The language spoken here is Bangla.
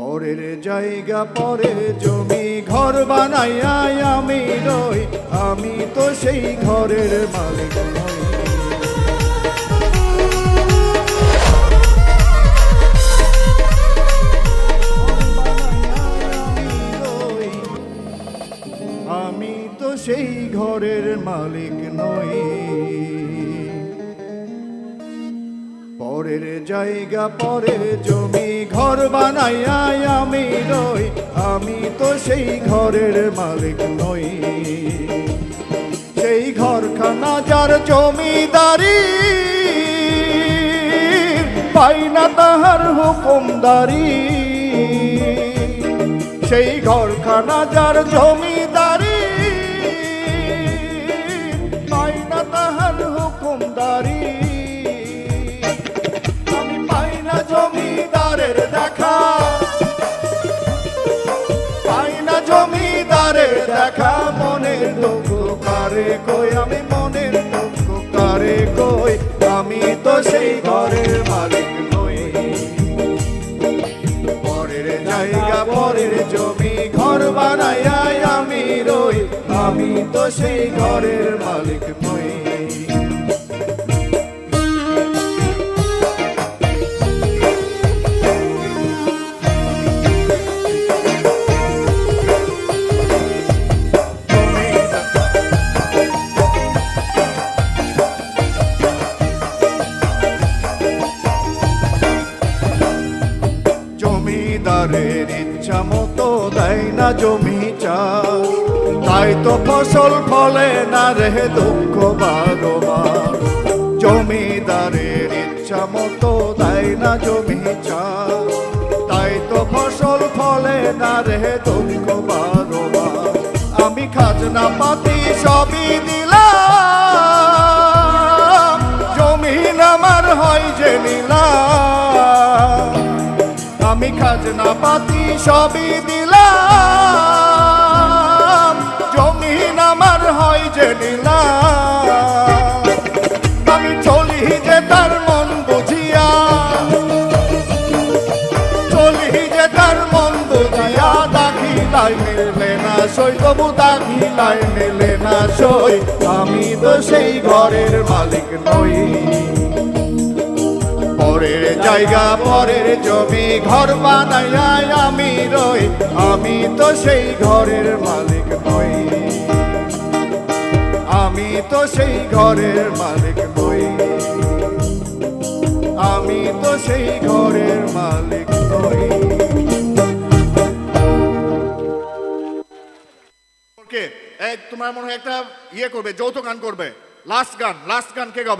পরের জায়গা পরে জমি, ঘর বানাইয়া আমি রই, আমি তো সেই ঘরের মালিক নই। আমি তো সেই ঘরের মালিক নই। পরের জায়গা পরে জমি ঘর বানাইয়া আমি রই। আমি তো সেই ঘরের মালিক নই। সেই ঘরখানা যার জমিদারি, পাই না তাহার হুকুমদারি সেই ঘরখানা যার জমিদারি, পাই না তাহার হুকুমদারি কই, আমি মনের দুঃখ কারে কই? আমি তো সেই ঘরের মালিক নই। পরের জায়গা, পরের জমি, ঘর বানাইয়া আমি রই। আমি তো সেই ঘরের মালিক নই। জমিদারের ইচ্ছা মতো দেয় না জমি চাষ। তাই তো ফসল ফলে না রে দুঃখ বারো মাস জমিদারের ইচ্ছা মতো দেয় না জমি চাষ। তাই তো ফসল ফলে না রে দুঃখ বারো মাস আমি খাজনা পাতি সবই দিলাম। জমিন আমার হয় যে নিলাম। আমি খাজনা পাতি সবই দিলাম। জমিন আমার হয় যে নিলাম। আমি চলি যে তার মন বুঝিয়া। চলি যে তার মন বুঝিয়া। দাখিলাই মেলে না সই, তবু দাখিলাই মেলে না সই। আমি তো সেই ঘরের মালিক নই। জায়গা পরের জমি ঘর বানাইয়া আমি রই, আমি তো সেই ঘরের মালিক নই আমি তো সেই ঘরের মালিক নই আমি তো সেই ঘরের মালিক নই তোমার মনে হয় একটা ইয়ে করবে, যৌথ গান করবে। লাস্ট গান লাস্ট গান কে গাবে?